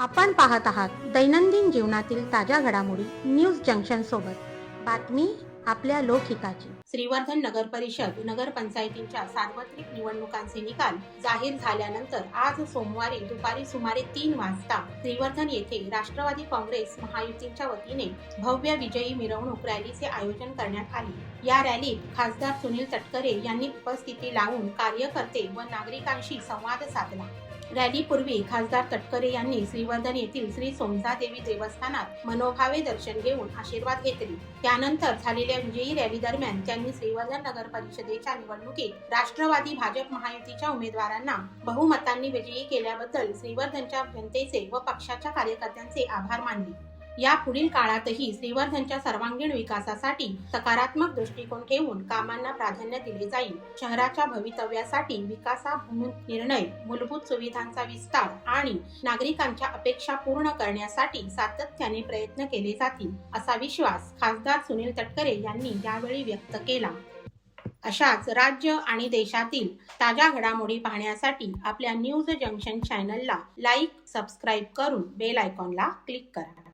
आपण पाहत आहात दैनंदिन जीवनातील ताज्या घडामोडी न्यूज जंक्शन सोबत. बातमी आपल्या लोकहिताची. श्रीवर्धन नगर परिषद नगरपंचायतींच्या सार्वत्रिक निवडणुकांचे निकाल जाहीर झाल्यानंतर आज सोमवारी दुपारी सुमारे तीन वाजता श्रीवर्धन येथे राष्ट्रवादी काँग्रेस महायुतीच्या वतीने भव्य विजयी मिरवणूक रॅलीचे आयोजन करण्यात आले. या रॅलीत खासदार सुनील तटकरे यांनी उपस्थिती लावून कार्यकर्ते व नागरिकांशी संवाद साधला. रॅलीपूर्वी खासदार तटकरे यांनी श्रीवर्धन येथील श्री सोमजा देवी देवस्थानात मनोभावे दर्शन घेऊन आशीर्वाद घेतले. त्यानंतर झालेल्या विजयी रॅली दरम्यान त्यांनी श्रीवर्धन नगर परिषदेच्या निवडणुकीत राष्ट्रवादी भाजप महायुतीच्या उमेदवारांना बहुमतांनी विजयी केल्याबद्दल श्रीवर्धनच्या जनतेचे व पक्षाच्या कार्यकर्त्यांचे आभार मानले. या पुढील काळातही श्रीवर्धनच्या सर्वांगीण विकासासाठी सकारात्मक दृष्टिकोन ठेवून कामांना प्राधान्य दिले जाईल. शहराच्या भवितव्यासाठी विकासाभिमुख निर्णय मूलभूत सुविधांचा विस्तार आणि नागरिकांच्या अपेक्षा पूर्ण करण्यासाठी सातत्याने प्रयत्न केले जातील असा विश्वास खासदार सुनील तटकरे यांनी यावेळी व्यक्त केला. अशाच राज्य आणि देशातील ताज्या घडामोडी पाहण्यासाठी आपल्या न्यूज जंक्शन चॅनलला लाईक सबस्क्राईब करून बेल आयकॉनला क्लिक करा.